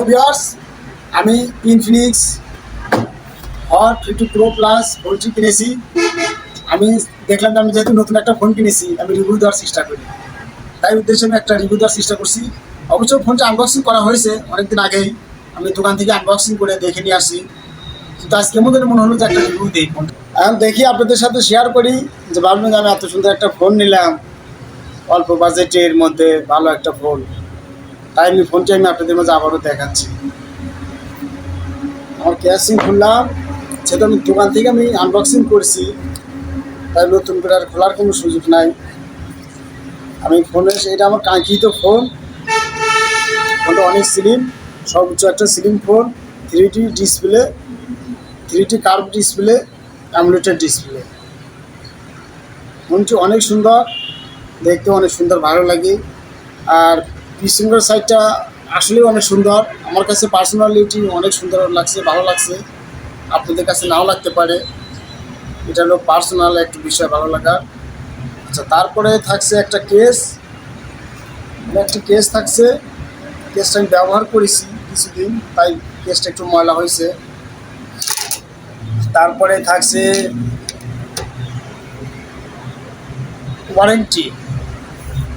Hello viewers আমি Infinix hot fifty pro plus ফোনটি কিনেছি। আমি দেখলাম আমি যেহেতু নতুন একটা ফোন কিনেছি, আমি রিভিউ দেওয়ার চেষ্টা করি। তাই উদ্দেশ্যে আমি একটা রিভিউ দেওয়ার চেষ্টা করছি। অবশ্য ফোনটা আনবক্সিং করা হয়েছে অনেকদিন আগেই। আমি দোকান থেকে আনবক্সিং করে দেখে নিয়ে আসি কিন্তু আজ কেমন যেন মনে হলো যে একটা রিভিউ দিই ফোনটা এখন দেখি আপনাদের সাথে শেয়ার করি যে ভাবলাম যে আমি এত সুন্দর একটা ফোন নিলাম। অল্প বাজেটের মধ্যে ভালো একটা ফোন তাই আমি ফোনটি আমি আপনাদের মাঝে আবারও দেখাচ্ছি। আমার ক্যাশিং খুললাম সেটা আমি দোকান থেকে আমি আনবক্সিং করছি, তাই নতুন করে আর খোলার কোনো সুযোগ নাই। আমি ফোনের এটা আমার কাঙ্ক্ষিত ফোন ফোনটা অনেক স্লিম সর্বোচ্চ একটা slim phone three D display three D curve display AMOLED display ফোনটি অনেক সুন্দর, দেখতে অনেক সুন্দর, ভালো লাগে। আর পিছনের সাইডটা আসলেও অনেক সুন্দর। আমার কাছে পার্সোনালিটি অনেক সুন্দর লাগছে, ভালো লাগছে। আপনাদের কাছে নাও লাগতে পারে। এটা হলো পার্সোনাল একটা বিষয়, ভালো লাগা। আচ্ছা তারপরে থাকছে একটা কেস একটা কেস থাকছে। কেসটা আমি ব্যবহার করেছি কিছুদিন, তাই কেসটা একটু ময়লা হয়েছে। তারপরে থাকছে ওয়ারেন্টি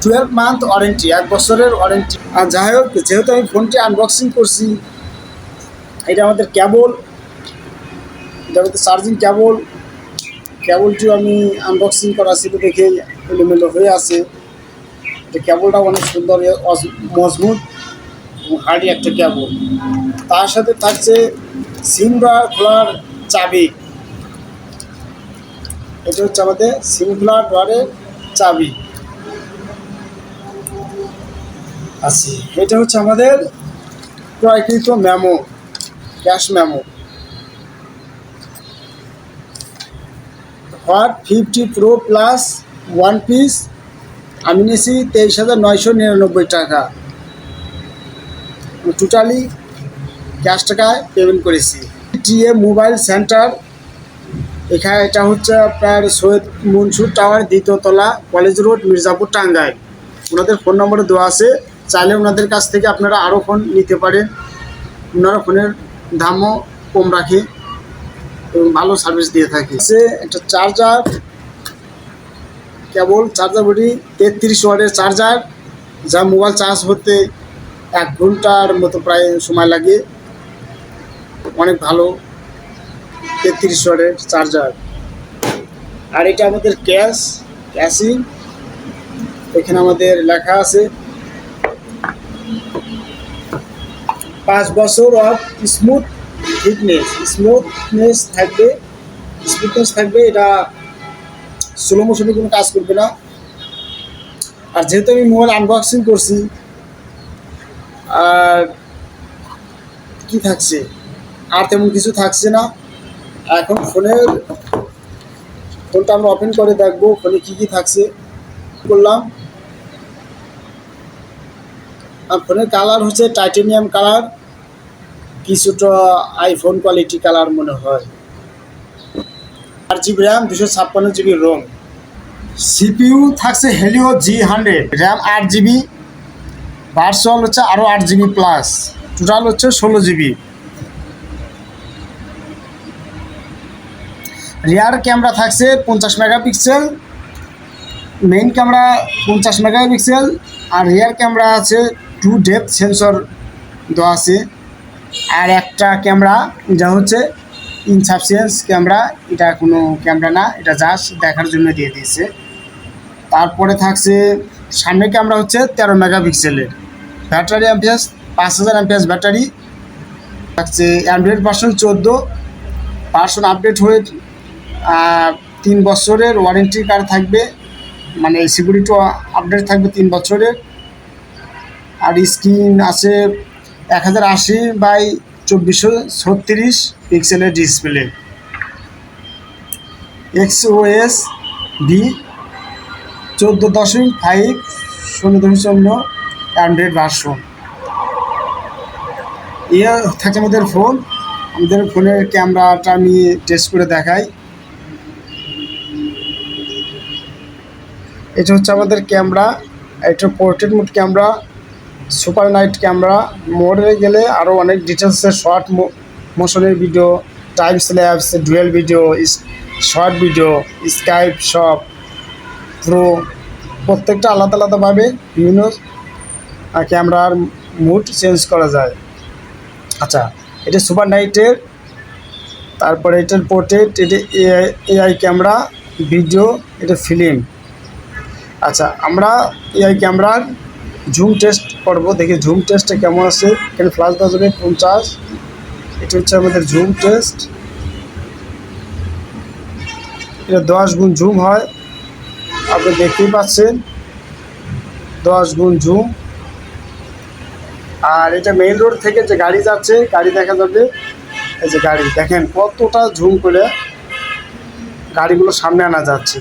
টুয়েলভ মান্থ ওয়ারেন্টি এক বছরের ওয়ারেন্টি আর যাই হোক, যেহেতু আমি ফোনটি আনবক্সিং করছি, এটা আমাদের ক্যাবল এটা আমাদের চার্জিং ক্যাবল ক্যাবলটিও আমি আনবক্সিং করা ছিল দেখে এলোমেলো হয়ে আছে। এটা ক্যাবলটা অনেক সুন্দর মজবুত এবং হার্ডি একটা ক্যাবল তার সাথে থাকছে সিম বার খোলার চাবি। এটা হচ্ছে আমাদের সিম খোলার ডোয়ারের চাবি। আছি। এটা হচ্ছে আমাদের ক্রয়কৃত memo cash memo hot fifty pro plus one piece আমি নিয়েছি তেইশ হাজার নয়শো নিরানব্বই টাকা। টোটালি ক্যাশ টাকায় পেমেন্ট করেছি। টিএ মোবাইল সেন্টার এখানে এটা হচ্ছে আপনার সৈয়দ মনসুর টাওয়ার দ্বিতীয়তলা কলেজ রোড, মির্জাপুর, টাঙ্গাইল। ওনাদের ফোন নম্বর দেওয়া আছে। চাইলে ওনাদের কাছ থেকে আপনারা আরও ফোন নিতে পারেন। ওনারা ফোনের দামও কম রাখে এবং ভালো সার্ভিস দিয়ে থাকে। সে একটা চার্জার কেবল চার্জার বডি তেত্রিশ ওয়ার্ডের চার্জার যা মোবাইল চার্জ হতে এক ঘণ্টার মতো প্রায় সময় লাগে। অনেক ভালো তেত্রিশ ওয়ার্ডের চার্জার আর এটা আমাদের ক্যাশ ক্যাশিং এখানে আমাদের লেখা আছে পাঁচ বছর অফ স্মুথ ফিটনেস স্মুথনেস থাকবে স্মুথনেস থাকবে, এটা স্লো মোশনে কোনো কাজ করবে না। আর যেহেতু আমি মোবাইল আনবক্সিং করছি, আর কি থাকছে? আর তেমন কিছু থাকছে না। এখন ফোনের, ফোনটা আমরা ওপেন করে দেখব, ফোনে কী কী থাকছে। করলাম। ফোনের কালার হচ্ছে টাইটেনিয়াম কালার, কিছুটা আইফোন কোয়ালিটি কালার মনে হয়। আট জিবি র্যাম দুশো ছাপ্পান্ন জিবি রোম। সিপিইউ থাকছে হেলিও জি হান্ড্রেড র্যাম আট জিবি ভার্চুয়াল হচ্ছে আরও আট জিবি প্লাস টোটাল হচ্ছে ষোলো জিবি। রিয়ার ক্যামেরা থাকছে পঞ্চাশ মেগাপিক্সেল মেইন ক্যামেরা পঞ্চাশ মেগাপিক্সেল আর রিয়ার ক্যামেরা আছে টু ডেপথ সেন্সর দেওয়া আছে। আর একটা ক্যামেরা যা হচ্ছে ইনসাফিসিয়েন্স ক্যামেরা, এটা কোনো ক্যামেরা না, এটা জাস্ট দেখার জন্য দিয়ে দিয়েছে। তারপরে থাকছে সামনে ক্যামেরা হচ্ছে তেরো মেগাপিক্সেলের। ব্যাটারি অ্যাম্পিয়াস পাঁচ হাজার অ্যাম্পিয়াস ব্যাটারি। থাকছে অ্যান্ড্রয়েড ভার্সন চোদ্দ ভার্সন আপডেট হয়ে তিন বছরের ওয়ারেন্টি কার্ড থাকবে। মানে সিকিউরিটি আপডেট থাকবে তিন বছরের। আর স্ক্রিন আছে এক হাজার আশি বাই চব্বিশশো ছত্রিশ পিক্সেলের ডিসপ্লে। এক্স ওএস বি চোদ্দ দশমিক ফাইভ শূন্য দশমিক শূন্য অ্যান্ড্রয়েড ভার্সন ইয়ে থাকে আমাদের ফোন আমাদের ফোনের ক্যামেরাটা আমি টেস্ট করে দেখাই। এটা হচ্ছে আমাদের ক্যামেরা এটা portrait mode camera super night camera, মোডে গেলে আরও অনেক ডিটেলসের short মোশনের video time lapse dual video short video Skype সব প্রো প্রত্যেকটা আলাদা আলাদাভাবে বিভিন্ন ক্যামেরার মুড চেঞ্জ করা যায়। আচ্ছা এটা সুপার নাইটের, তারপরে এটার পোর্ট্রেট এটা এআই এআই ক্যামেরা ভিডিও এটা ফিল্ম আচ্ছা আমরা এআই ক্যামেরার জুম টেস্ট করব, দেখি জুম টেস্টে কেমন আছে, এখানে ফ্লাশ দেওয়া যাবে পঞ্চাশ এটা হচ্ছে আমাদের জুম টেস্ট এটা দশ গুণ জুম হয়, আপনি দেখতেই পাচ্ছেন। দশ গুণ জুম আর এটা মেইন রোড থেকে যে গাড়ি যাচ্ছে, গাড়ি দেখা যাবে, এই যে গাড়ি, দেখেন কতটা ঝুম করে গাড়িগুলো সামনে আনা যাচ্ছে।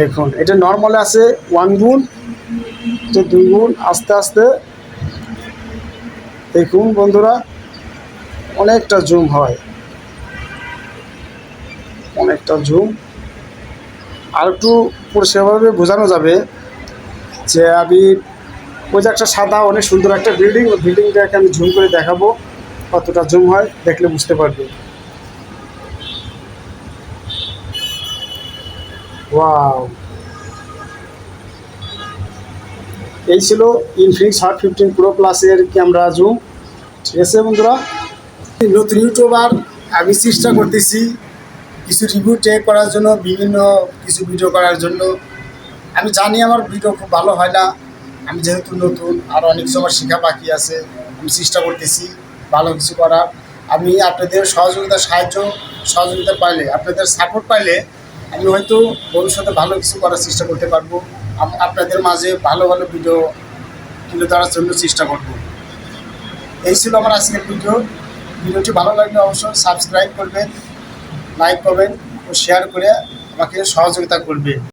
দেখুন, এটা নর্মালে আছে ওয়ান গুণ, এটা দুই গুণ, আস্তে আস্তে। দেখুন বন্ধুরা, অনেকটা জুম হয়। অনেকটা জুম আর একটু পরিষ্কারভাবে বোঝানো যাবে যে আমি ওই যে একটা সাদা, অনেক সুন্দর একটা বিল্ডিং ওই বিল্ডিংটাকে আমি জুম করে দেখাবো কতটা জুম হয়, দেখলে বুঝতে পারবে। ওয়াও এই ছিল ইনফিনিক্স হট ফিফটিন প্রো প্লাসের ক্যামেরা জুম ঠিক আছে বন্ধুরা? নতুন ইউটিউবার আমি চেষ্টা করতেছি কিছু রিভিউ টেক করার জন্য, বিভিন্ন কিছু ভিডিও করার জন্য। আমি জানি আমার ভিডিও খুব ভালো হয় না। আমি যেহেতু নতুন আরও অনেক আমার শেখা বাকি আছে। আমি চেষ্টা করতেছি ভালো কিছু করার। আমি আপনাদের সহযোগিতা সাহায্য, সহযোগিতা পাইলে, আপনাদের সাপোর্ট পাইলে আমি হয়তো ভবিষ্যতে ভালো কিছু করার চেষ্টা করতে পারব। আপনাদের মাঝে ভালো ভালো ভিডিও তুলে ধরার জন্য চেষ্টা করব। এই ছিল আমার আজকের ভিডিও ভিডিওটি ভালো লাগলে অবশ্যই সাবস্ক্রাইব করবেন লাইক করবেন ও শেয়ার করে আমাকে সহযোগিতা করবেন।